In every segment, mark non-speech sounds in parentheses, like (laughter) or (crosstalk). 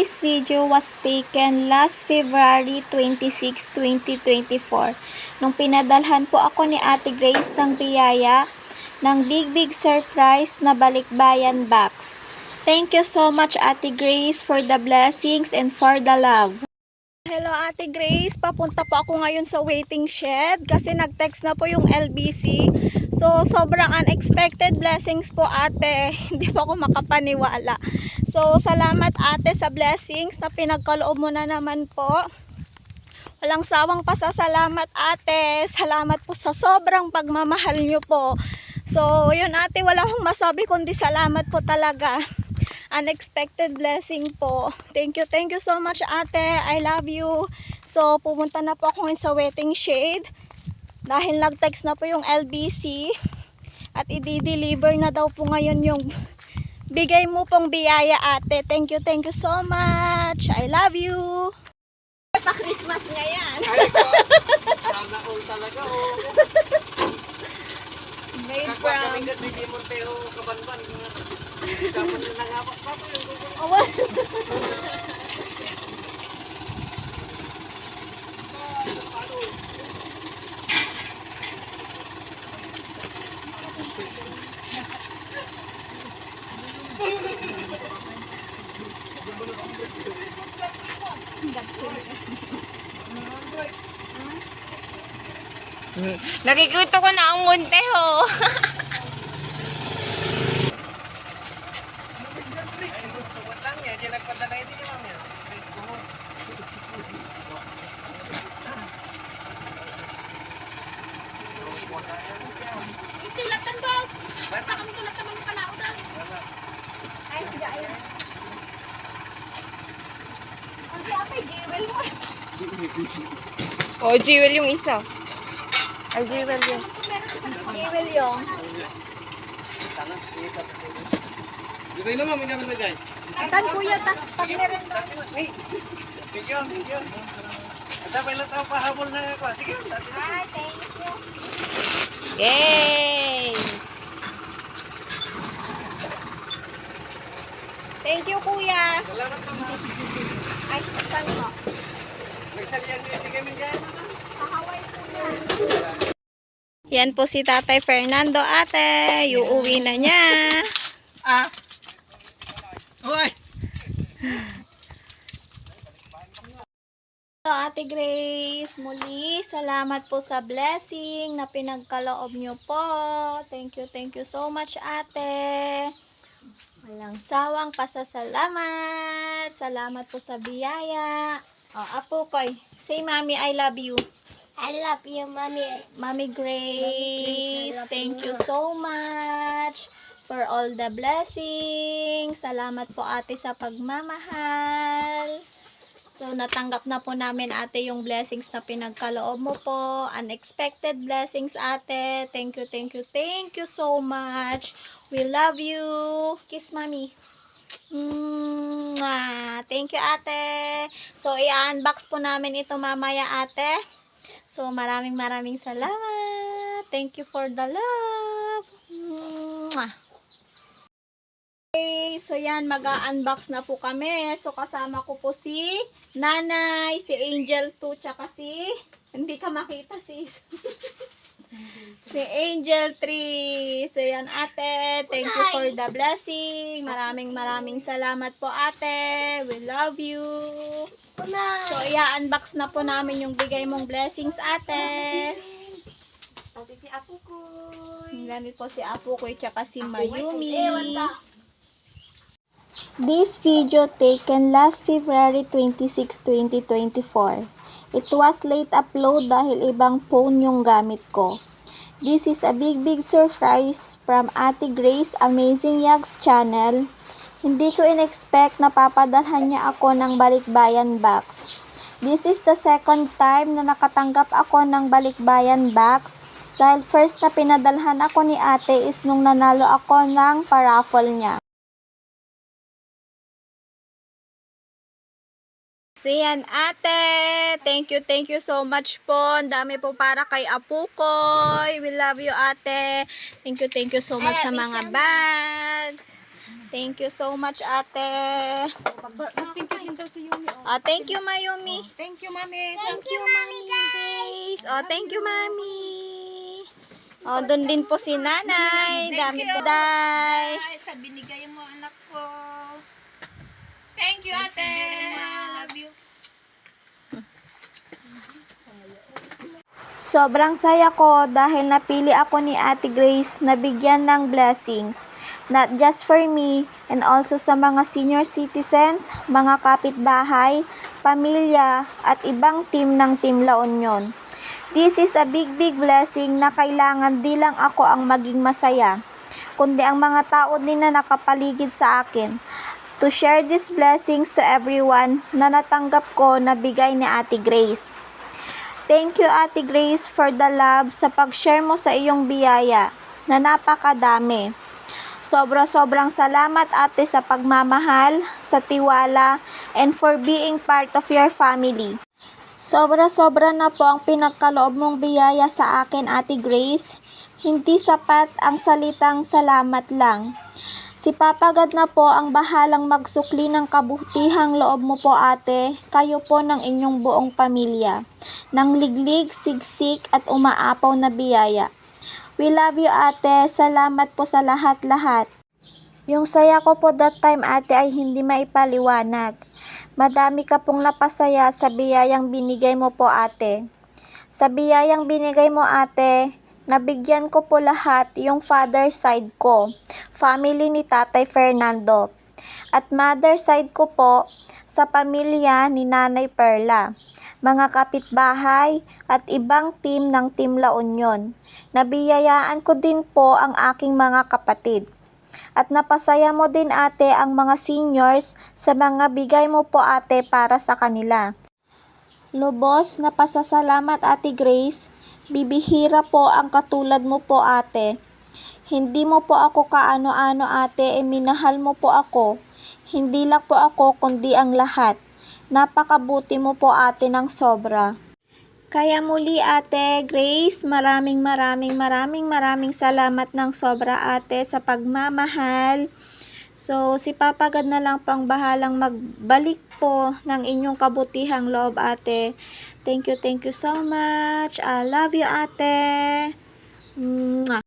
this video was taken last February 26, 2024 nung pinadalhan po ako ni Ate Grace ng biyaya ng Big Big Surprise na Balikbayan Box. Thank you so much Ate Grace for the blessings and for the love. Hello Ate Grace, papunta po ako ngayon sa waiting shed kasi nag-text na po yung LBC. So sobrang unexpected blessings po ate, (laughs) hindi po ako makapaniwala. So salamat ate sa blessings na pinagkaloob mo na naman po. Walang sawang pasasalamat ate, salamat po sa sobrang pagmamahal nyo po. So yun ate, wala akong masabi kundi salamat po talaga unexpected blessing po. Thank you, thank you so much ate. I love you. So, pumunta na po ako sa waiting shade. Dahil nag-text na po yung LBC. At i-deliver na daw po ngayon yung (laughs) bigay mo pong biyaya ate. Thank you, thank you so much. I love you. Pa-Christmas ngayon. Ay, (laughs) ko. Sana all talaga, oh. Made from... kami ka, Digi Montero, kabanban. Sama nyo na nga pa. Papa, yung gugulo. Oh, what? Nakikita ko na ang yan. Facebook. Itilatan boss. Basta kami tulad sa mga kalao. Ay, hindi ay. Ang ate, jewel mo. Oh, jewel yung isa. Ay, jewel yun. Jewel yung. Tapos. Dito yun naman, may naman na dyan. Tan kuya, ta. Pag meron Ay, thank you, thank you. At dapat ilang tao pahabol na ako. Sige, dati na. Ay, thank you. Yay! Thank you, kuya. Salamat po, ma'am. Ay, saan mo? Nagsalihan niyo hindi kami dyan. Yan po si Tatay Fernando, ate. Iuwi na niya. Ah. Hoy. So, Ate Grace, muli, salamat po sa blessing na pinagkaloob niyo po. Thank you, thank you so much, ate. Walang sawang pasasalamat. Salamat po sa biyaya. O, apo koy, say mommy, I love you. I love you, mommy. Mommy Grace, thank you so much for all the blessings. Salamat po ate sa pagmamahal. So, natanggap na po namin ate yung blessings na pinagkaloob mo po. Unexpected blessings ate. Thank you, thank you, thank you so much. We love you. Kiss mommy. Mwah. Thank you ate. So, i-unbox po namin ito mamaya ate. So, maraming maraming salamat. Thank you for the love. Mwah. Okay, so yan, mag-unbox na po kami. So, kasama ko po si Nanay, si Angel 2, tsaka si, hindi ka makita si, (laughs) si Angel 3. So, yan, ate. Thank you for the blessing. Maraming maraming salamat po, ate. We love you. So, i-unbox na po namin yung bigay mong blessings, ate. Pati si Apo ko. Po si Apo ko tsaka si Mayumi. ta. This video taken last February 26, 2024. It was late upload dahil ibang phone yung gamit ko. This is a big big surprise from Ate Grace Amazing Yags channel. Hindi ko in-expect na papadalhan niya ako ng balikbayan box. This is the second time na nakatanggap ako ng balikbayan box dahil first na pinadalhan ako ni ate is nung nanalo ako ng paraffle niya. So yan, ate. Thank you, thank you so much po. Ang dami po para kay Apukoy. We love you, ate. Thank you, thank you so much sa mga bags. Thank you so much, ate. Mag-thank you din daw si Yumi. Oh. Ah, thank you, Mayumi. Thank you, mami. Thank you, Mami Grace. Oh, thank you, Mami. Oh, doon din po si Nanay. Dami po, Day. Ay, sa binigay mo anak ko. Thank you, ate. I love you. Sobrang saya ko dahil napili ako ni Ate Grace na bigyan ng blessings. Not just for me and also sa mga senior citizens, mga kapitbahay, pamilya at ibang team ng Team La Union. This is a big big blessing na kailangan di lang ako ang maging masaya, kundi ang mga tao din na nakapaligid sa akin. To share these blessings to everyone na natanggap ko na bigay ni Ate Grace. Thank you Ate Grace for the love sa pag-share mo sa iyong biyaya na napakadami. Sobra-sobrang salamat ate sa pagmamahal, sa tiwala, and for being part of your family. Sobra-sobra na po ang pinagkaloob mong biyaya sa akin Ate Grace. Hindi sapat ang salitang salamat lang. Si Papa God na po ang bahalang magsukli ng kabutihang loob mo po ate, kayo po ng inyong buong pamilya, ng liglig, sigsik at umaapaw na biyaya. We love you ate, salamat po sa lahat-lahat. Yung saya ko po that time ate ay hindi maipaliwanag. Madami ka pong napasaya sa biyayang binigay mo po ate. Sa biyayang binigay mo ate, nabigyan ko po lahat yung father side ko, family ni Tatay Fernando. At mother side ko po sa pamilya ni Nanay Perla, mga kapitbahay at ibang team ng Team La Union. Nabiyayaan ko din po ang aking mga kapatid. At napasaya mo din ate ang mga seniors sa mga bigay mo po ate para sa kanila. Lubos na pasasalamat ate Grace, bibihira po ang katulad mo po ate. Hindi mo po ako kaano-ano ate, e minahal mo po ako. Hindi lang po ako kundi ang lahat. Napakabuti mo po ate ng sobra. Kaya muli ate Grace, maraming maraming maraming maraming salamat ng sobra ate sa pagmamahal. So, si Papa God na lang pang bahalang magbalik po ng inyong kabutihang loob ate. Thank you, thank you so much. I love you ate. Mwah.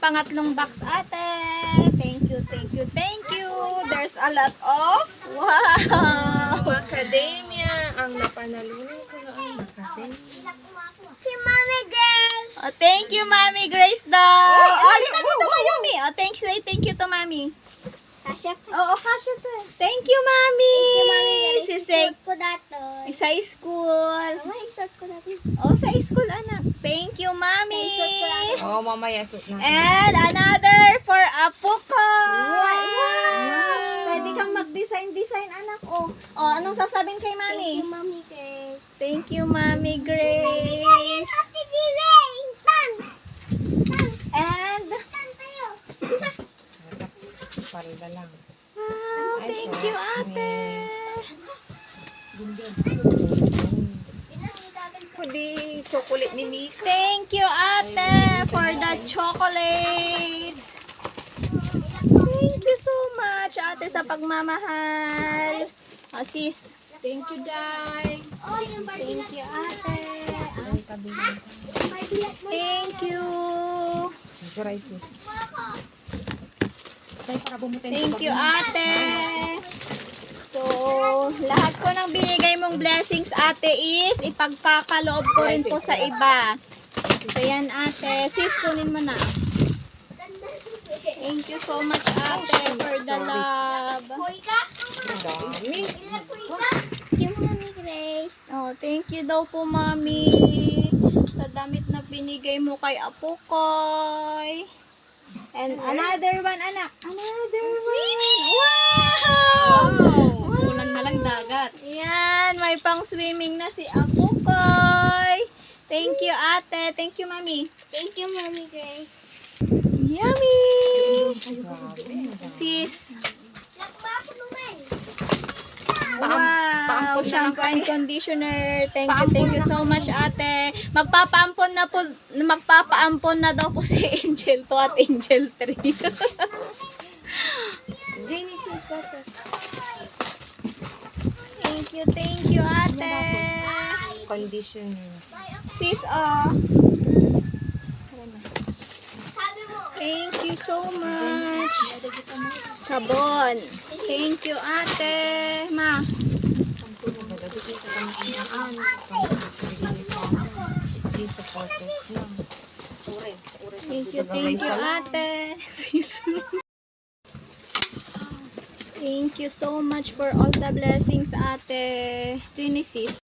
Pangatlong box ate. Thank you, thank you, thank you. There's a lot of, wow! Macadamia. Ang napanalunan ko na ang macadamia. Si Mami Grace. Oh, thank you, Mami Grace daw. Oh, halika dito, Mayumi. Oh, thanks, thank you to Mami. Kasya pa. Oo, kasya to. Thank you, Mami. Si Sek. Isot ko dato. Sa school. Mama, isot ko natin. Oh, sa school, anak. Thank you, Mami. Isot ko natin. Oh, mamaya suot na. And another for Apuko. Pwede kang mag-design-design, anak. Oh, oh anong sasabihin kay Thank Mami? you, Mami Grace. Thank you, Mami Grace. Ate Jiren! Tan! Tan! And, Tan tayo! Palda lang. wow, thank you, ate. Kudi, chocolate ni Mika. Thank you, ate, for the chocolates. Thank you so much, ate, sa pagmamahal. Oh, sis. Thank you, Day. Oh, Thank you, ate. bilat mo. Thank you. Thank you, Rices. Thank you, ate. So, lahat ko ng binigay mong blessings, ate, is ipagkakaloob ko rin po sa iba. So, yan, ate. Sis, kunin mo na. Thank you so much, ate, for the love. Dami. Oh, thank you daw po, mami, sa damit na binigay mo kay Apukoy. And another one, anak. Another Swimming! Wow! Kulang na lang dagat. Yan, may pang swimming na si Apukoy. Thank you, ate. Thank you, mami. Thank you, Mami Grace. Yummy! Sis. Lakba ako naman. Wow! Shampoo conditioner. Thank you, thank you so much, ate. Magpapaampon na po, magpapaampon na daw po (laughs) si Angel 2 at Angel 3. Genesis, dapat. thank you, thank you, ate. Conditioner. Sis, oh. Thank you so much. Sabon. Thank you, ate. Ma. Thank you, thank you, ate. Thank you so much for all the blessings, ate. Ito.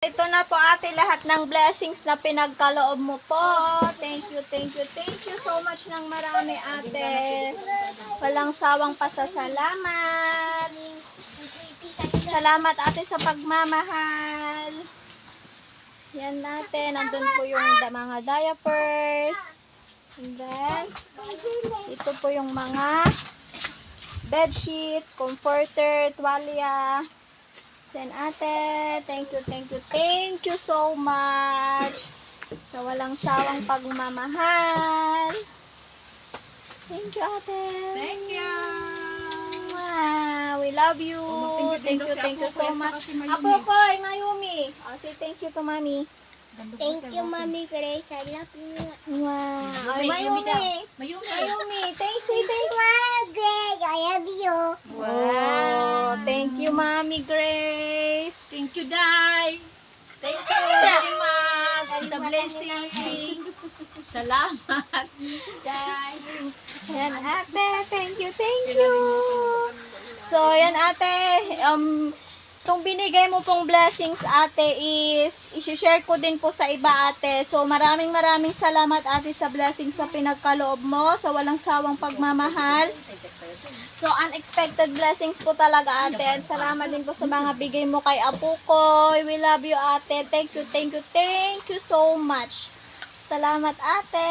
Ito na po ate lahat ng blessings na pinagkaloob mo po. Thank you, thank you, thank you so much ng marami ate. Walang sawang pasasalamat. Salamat ate sa pagmamahal. Yan natin, nandun po yung mga diapers. And then, ito po yung mga bed sheets, comforter, tuwalya. Then ate, thank you, thank you, thank you so much sa walang sawang pagmamahal. Thank you, ate. Thank you. Wow, we love you. Thank you, thank you so much. Apo ko, Mayumi. Oh, say thank you to mommy. Thank you, Mommy Grace. I love you. Wow. Ay, Mayumi. Mayumi. Mayumi, thank you, thank you. Mommy Grace, I love you. Wow, thank you, Mommy Grace. Thank you, Day. Thank you very much sa blessing. Salamat, Day. Yan, ate. Thank you, thank you. So, yan, ate. Um, itong binigay mo pong blessings, ate, is isi-share ko din po sa iba, ate. So, maraming maraming salamat, ate, sa blessings sa pinagkaloob mo, sa walang sawang pagmamahal. So, unexpected blessings po talaga, ate. At salamat din po sa mga bigay mo kay Apo ko. We love you, ate. Thank you, thank you, thank you so much. Salamat, ate.